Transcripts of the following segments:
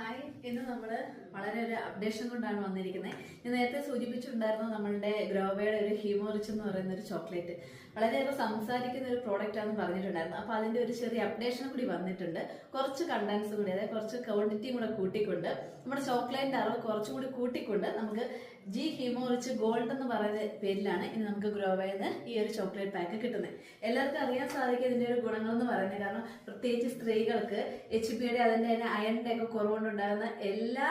Hi ഇന്ന് നമ്മൾ വളരെ ഒരു അപ്ഡേഷൻ കൊണ്ടാണ് വന്നിരിക്കുന്നത് ഞാൻ നേരത്തെ സൂചിപ്പിച്ചിട്ടുണ്ടായിരുന്നു നമ്മളുടെ ഗ്രോവയുടെ ഒരു ഹീമോറിച്ച് എന്ന് പറയുന്ന ഒരു ചോക്ലേറ്റ്. വളരെയേറെ സംസാരിക്കുന്ന ഒരു പ്രോഡക്റ്റ് ആണെന്ന് പറഞ്ഞിട്ടുണ്ടായിരുന്നു. അപ്പോൾ അതിന്റെ ഒരു ചെറിയ അപ്ഡേഷൻ കൂടി വന്നിട്ടുണ്ട്. കുറച്ച് കണ്ടൻസ് കൂടി അതായത് കുറച്ച് ക്വാണ്ടിറ്റിയും കൂടെ കൂട്ടിക്കൊണ്ട് നമ്മുടെ ചോക്ലേറ്റിന്റെ അളവ് കുറച്ചും കൂടി കൂട്ടിക്കൊണ്ട് നമുക്ക് ജി ഹീമോറിച്ച് ഗോൾഡ് എന്ന് പറയുന്ന പേരിലാണ് ഇനി നമുക്ക് ഗ്രോവയിൽ ഈ ഒരു ചോക്ലേറ്റ് പാക്ക് കിട്ടുന്നത്. എല്ലാവർക്കും അറിയാൻ സാധിക്കും ഇതിന്റെ ഒരു ഗുണങ്ങൾ എന്ന് പറയുന്നത്. കാരണം പ്രത്യേകിച്ച് സ്ത്രീകൾക്ക് എച്ച് പിയുടെ അതിന്റെ തന്നെ അയണിന്റെ ഒക്കെ കുറവുകൊണ്ടുണ്ടാകുന്ന എല്ലാ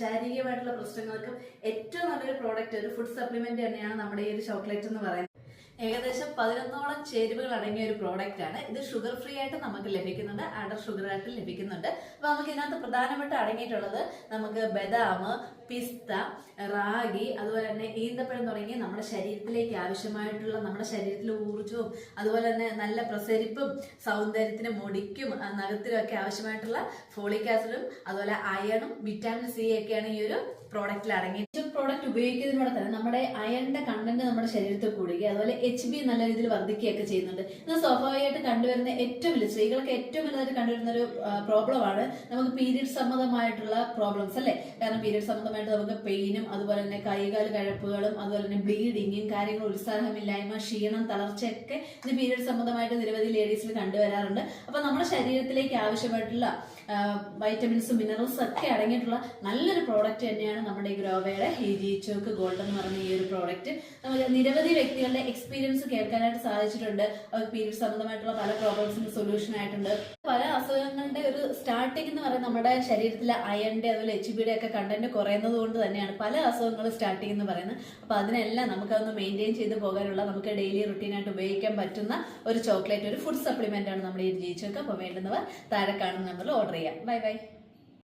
ശാരീരികമായിട്ടുള്ള പ്രശ്നങ്ങൾക്കും ഏറ്റവും നല്ലൊരു പ്രോഡക്റ്റ് ഒരു ഫുഡ് സപ്ലിമെന്റ് തന്നെയാണ് നമ്മുടെ ഈ ഒരു ചോക്ലേറ്റ് എന്ന് പറയുന്നത്. ഏകദേശം പതിനൊന്നോളം ചേരുവകൾ അടങ്ങിയ ഒരു പ്രോഡക്റ്റ് ആണ്. ഇത് ഷുഗർ ഫ്രീ ആയിട്ട് നമുക്ക് ലഭിക്കുന്നുണ്ട്. അണ്ടർ ഷുഗർ ആയിട്ട് ലഭിക്കുന്നുണ്ട്. അപ്പൊ നമുക്ക് ഇതിനകത്ത് പ്രധാനമായിട്ട് അടങ്ങിയിട്ടുള്ളത് നമുക്ക് ബദാം പിസ്ത റാഗി അതുപോലെ തന്നെ ഈന്തപ്പഴം തുടങ്ങി നമ്മുടെ ശരീരത്തിലേക്ക് ആവശ്യമായിട്ടുള്ള നമ്മുടെ ശരീരത്തിലെ ഊർജവും അതുപോലെ തന്നെ നല്ല പ്രസരിപ്പും സൗന്ദര്യത്തിനും മുടിക്കും നഖത്തിലും ഒക്കെ ആവശ്യമായിട്ടുള്ള ഫോളിക് ആസിഡും അതുപോലെ അയണും വിറ്റാമിൻ സി ഒക്കെയാണ് ഈ ഒരു പ്രോഡക്റ്റിൽ അടങ്ങി പ്രോഡക്റ്റ് ഉപയോഗിക്കുന്നതിലൂടെ തന്നെ നമ്മുടെ അയണിന്റെ കണ്ടന്റ് നമ്മുടെ ശരീരത്തിൽ കൂടുകയും അതുപോലെ എച്ച് ബി നല്ല രീതിയിൽ വർദ്ധിക്കുകയൊക്കെ ചെയ്യുന്നുണ്ട്. ഇത് സ്വാഭാവികമായിട്ട് കണ്ടുവരുന്ന ഏറ്റവും വലിയ സ്ത്രീകൾക്ക് ഏറ്റവും വലുതായിട്ട് കണ്ടുവരുന്ന ഒരു പ്രോബ്ലമാണ് നമുക്ക് പീരീഡ് സംബന്ധമായിട്ടുള്ള പ്രോബ്ലംസ് അല്ലേ? കാരണം പീരീഡ് സംബന്ധമായിട്ട് നമുക്ക് പെയിനും അതുപോലെ തന്നെ കൈകാൽ കഴപ്പുകളും അതുപോലെ തന്നെ ബ്ലീഡിങ്ങും കാര്യങ്ങൾ ഉത്സാഹമില്ലായ്മ ക്ഷീണം തളർച്ചയൊക്കെ ഇത് പീരീഡ് സംബന്ധമായിട്ട് നിരവധി ലേഡീസിൽ കണ്ടുവരാറുണ്ട്. അപ്പൊ നമ്മുടെ ശരീരത്തിലേക്ക് ആവശ്യമായിട്ടുള്ള വൈറ്റമിൻസും മിനറൽസും ഒക്കെ അടങ്ങിയിട്ടുള്ള നല്ലൊരു പ്രോഡക്റ്റ് തന്നെയാണ് നമ്മുടെ ഈ ഗ്രോവയുടെ ഈ ചോക്ക് ഗോൾഡ് എന്ന് പറഞ്ഞ ഈ ഒരു പ്രോഡക്റ്റ് നമുക്ക് നിരവധി വ്യക്തികളുടെ എക്സ്പീരിയൻസ് കേൾക്കാനായിട്ട് സാധിച്ചിട്ടുണ്ട്. പീരീഡ് സംബന്ധമായിട്ടുള്ള പല പ്രോബ്ലംസിന് സൊല്യൂഷൻ ആയിട്ടുണ്ട്. പല അസുഖങ്ങളുടെ ഒരു സ്റ്റാർട്ടിംഗ് എന്ന് പറയുന്നത് നമ്മുടെ ശരീരത്തിലെ അയണിന്റെ അതുപോലെ എച്ച് ബിയുടെ ഒക്കെ കണ്ടന്റ് കുറയുന്നത് കൊണ്ട് തന്നെയാണ് പല അസുഖങ്ങളും സ്റ്റാർട്ടിംഗ് എന്ന് പറയുന്നത്. അപ്പൊ അതിനെല്ലാം നമുക്കതൊന്ന് മെയിന്റെയിൻ ചെയ്ത് പോകാനുള്ള നമുക്ക് ഡെയിലി റുട്ടീനായിട്ട് ഉപയോഗിക്കാൻ പറ്റുന്ന ഒരു ചോക്ലേറ്റ് ഒരു ഫുഡ് സപ്ലിമെന്റ് ആണ് നമ്മൾ ഈ ജി ചോക്ക് അപ്പോൾ വേണ്ടുന്നവർ താഴെ കാണുന്ന നമ്പറിൽ ഓർഡർ ചെയ്യാം. Bye bye